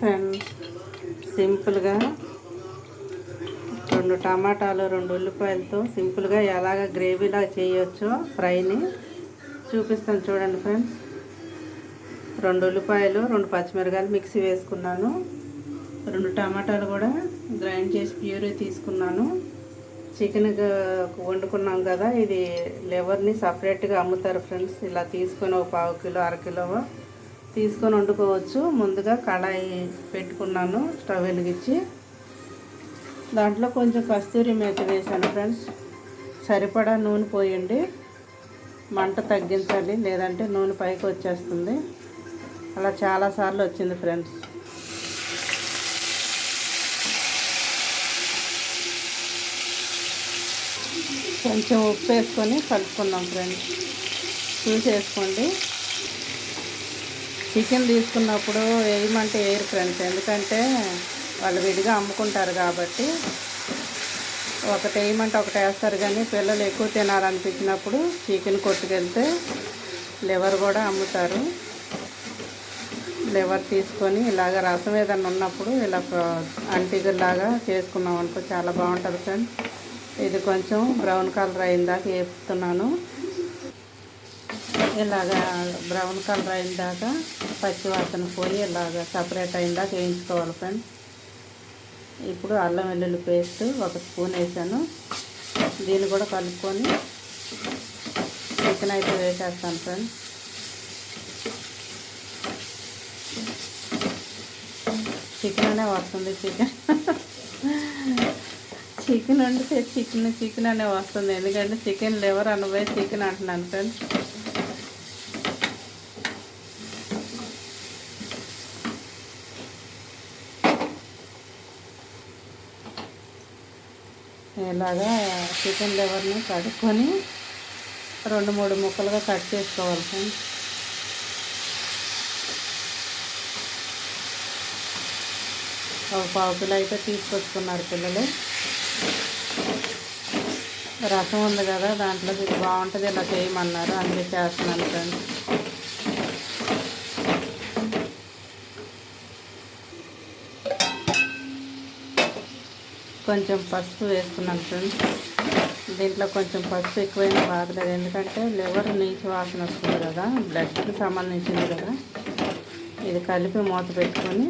Friends సింపుల్గా రెండు టమాటాలు రెండు ఉల్లిపాయలతో సింపుల్గా ఎలాగ గ్రేవీలా చేయొచ్చో ఫ్రైని చూపిస్తాను చూడండి ఫ్రెండ్స్. రెండు ఉల్లిపాయలు రెండు పచ్చిమిరకాయలు మిక్సీ వేసుకున్నాను. రెండు టమాటాలు కూడా గ్రైండ్ చేసి ప్యూరీ తీసుకున్నాను. చికెన్ వండుకున్నాం కదా ఇది లెవర్ని సపరేట్గా అమ్ముతారు ఫ్రెండ్స్. ఇలా తీసుకొని ఒక పావు కిలో అర కిలో తీసుకొని వండుకోవచ్చు. ముందుగా కళాయి పెట్టుకున్నాను స్టవ్ వెలిగించి. దాంట్లో కొంచెం కస్తూరి మేత వేసాను ఫ్రెండ్స్. సరిపడా నూనె పోయండి. మంట తగ్గించాలి లేదంటే నూనె పైకి వచ్చేస్తుంది. అలా చాలాసార్లు వచ్చింది ఫ్రెండ్స్. కొంచెం ఉప్పు వేసుకొని కలుపుకున్నాం ఫ్రెండ్స్. చూసి వేసుకోండి చికెన్ తీసుకున్నప్పుడు వేయమంటే వేయరు ఫ్రెండ్స్. ఎందుకంటే వాళ్ళు విడిగా అమ్ముకుంటారు కాబట్టి ఒకటి వేయమంటే ఒకటి వేస్తారు కానీ పిల్లలు ఎక్కువ తినాలనిపించినప్పుడు చికెన్ కొట్టుకెళ్తే లివర్ కూడా అమ్ముతారు. లివర్ తీసుకొని ఇలాగ రసం ఏదైనా ఉన్నప్పుడు ఇలా అంటిగులాగా చేసుకున్నాం అనుకో చాలా బాగుంటుంది ఫ్రెండ్స్. ఇది కొంచెం బ్రౌన్ కలర్ అయిందాక వేపుతున్నాను. ఇలాగా బ్రౌన్ కలర్ అయిన దాకా పచ్చివాసన పోయి ఇలాగ సపరేట్ అయిందా వేయించుకోవాలి ఫ్రెండ్స్ ఇప్పుడు అల్లం వెల్లుల్లి పేస్ట్ ఒక స్పూన్ వేసాను. దీన్ని కూడా కలుపుకొని చికెన్ అయితే వేసేస్తాను ఫ్రెండ్స్ చికెన్ అనే వస్తుంది చికెన్. చికెన్ వండితే చికెన్ చికెన్ అనే వస్తుంది. ఎందుకంటే చికెన్ లివర్ అనబోయే చికెన్ అంటున్నాను ఫ్రెండ్స్ ఇలాగా చికెన్ లివర్ని కడుక్కొని రెండు మూడు ముక్కలుగా కట్ చేసుకోవాలి ఫ్రెండ్స్. ఒక పావు కిలో అయితే తీసుకొచ్చుకున్నారు పిల్లలు. రసం ఉంది కదా దాంట్లో ఇది బాగుంటుంది ఇలా చేయమన్నారు. అందుకే చేస్తున్నాను ఫ్రెండ్స్. కొంచెం పసుపు వేసుకున్నాను ఫ్రెండ్స్. దీంట్లో కొంచెం పసుపు ఎక్కువైనా బాగలేదు ఎందుకంటే లివర్ నీచి వాసన వస్తుంది కదా బ్లడ్కి సంబంధించింది కదా. ఇది కలిపి మూత పెట్టుకొని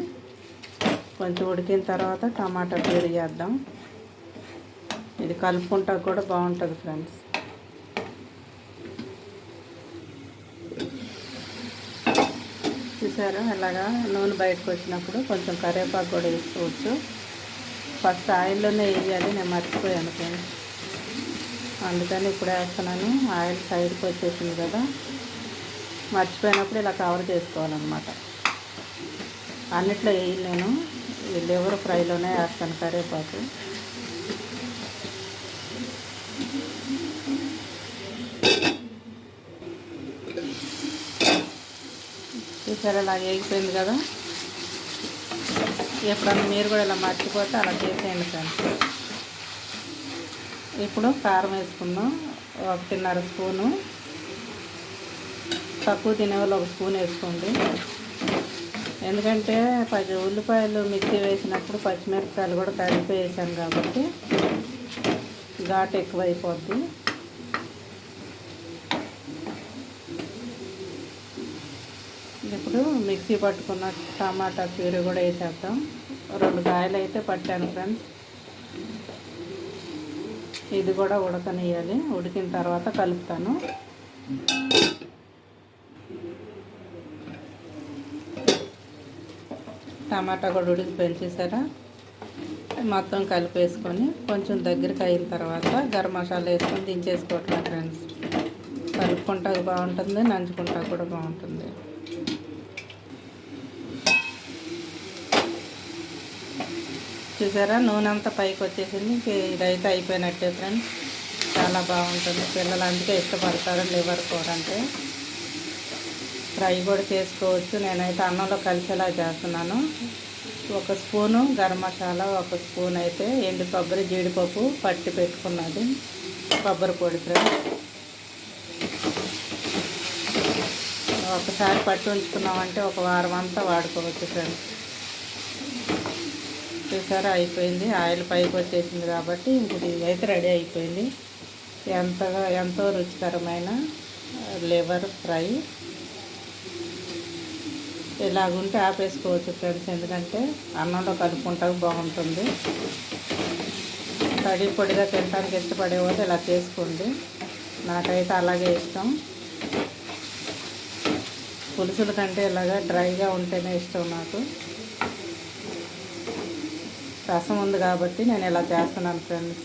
కొంచెం ఉడికిన తర్వాత టమాటా ప్యూరీ చేద్దాం. ఇది కలుపుకుంటా కూడా బాగుంటుంది ఫ్రెండ్స్. చూసారా? అలాగా నూనె బయటకు వచ్చినప్పుడు కొంచెం కరివేపాకు కూడా వేసుకోవచ్చు. ఫస్ట్ ఆయిల్లోనే వేయాలి నేను మర్చిపోయాను ఫ్రెండ్స్. అందుకని ఇప్పుడు వేస్తున్నాను. ఆయిల్ సైడ్కి వచ్చేసింది కదా. మర్చిపోయినప్పుడు ఇలా కవర్ చేసుకోవాలన్నమాట. అన్నిట్లో వేయలేను నేను. లివర్ ఫ్రైలోనే వేస్తాను కరివేపాకు. ఈసారి ఇలా వేగిపోయింది కదా. ఎప్పుడన్నా మీరు కూడా ఇలా మర్చిపోతే అలా చేసేయండి ఫ్రెండ్స్. ఇప్పుడు కారం వేసుకుందాం. ఒకటిన్నర స్పూను. తక్కువ తినేవాళ్ళు ఒక స్పూన్ వేసుకోండి. ఎందుకంటే పది ఉల్లిపాయలు మిక్సీ వేసినప్పుడు పచ్చిమిరపకాయలు కూడా కలిపి వేసాను కాబట్టి ఘాటు ఎక్కువ అయిపోద్ది ఇప్పుడు మిక్సీ పట్టుకున్న టమాటా ప్యూరీ కూడా వేసేద్దాం. రెండు కాయలు అయితే పట్టాను ఫ్రెండ్స్. ఇది కూడా ఉడకనియాలి ఉడికిన తర్వాత కలుపుతాను. టమాటా కూడా ఉడికి పెంచేసారా మొత్తం కలిపేసుకొని కొంచెం దగ్గరికి అయిన తర్వాత గరం మసాలా వేసుకొని దించేసుకోవట్లేదు ఫ్రెండ్స్. కలుపుకుంటా బాగుంటుంది నంచుకుంటా కూడా బాగుంటుంది. చూసారా? నూనె అంతా పైకి వచ్చేసింది. ఇదైతే అయిపోయినట్టే ఫ్రెండ్స్ చాలా బాగుంటుంది. పిల్లలు అందుకే ఇష్టపడతారు లివర్ కూర అంటే. ఫ్రై కూడా చేసుకోవచ్చు. నేనైతే అన్నంలో కలిసేలా చేస్తున్నాను. ఒక స్పూను గరం మసాలా ఒక స్పూన్ అయితే ఎండు కొబ్బరి జీడిపప్పు పట్టి పెట్టుకున్నది. కొబ్బరి పొడి ఫ్రెండ్స్ ఒకసారి పట్టు ఉంచుకున్నామంటే ఒక వారం అంతా వాడుకోవచ్చు ఫ్రెండ్స్ చూసారా? అయిపోయింది. ఆయిల్ పైకి వచ్చేసింది కాబట్టి ఇంకటి ఇది అయితే రెడీ అయిపోయింది. ఎంతగా ఎంతో రుచికరమైన లివర్ ఫ్రై. ఇలాగుంటే ఆపేసుకోవచ్చు ఫ్రెండ్స్. ఎందుకంటే అన్నంలో కలుపుకుంటా బాగుంటుంది. తడి పొడిగా తినడానికి ఇష్టపడేవాళ్ళు ఇలా చేసుకోండి. నాకైతే అలాగే ఇష్టం. పులుసుల కంటే ఇలాగా డ్రైగా ఉంటేనే ఇష్టం నాకు. రసం ఉంది కాబట్టి నేను ఇలా చేస్తున్నాను ఫ్రెండ్స్.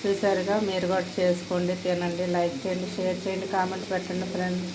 చూసారుగా మీరు కూడా చేసుకోండి తినండి లైక్ చేయండి షేర్ చేయండి కామెంట్ పెట్టండి ఫ్రెండ్స్.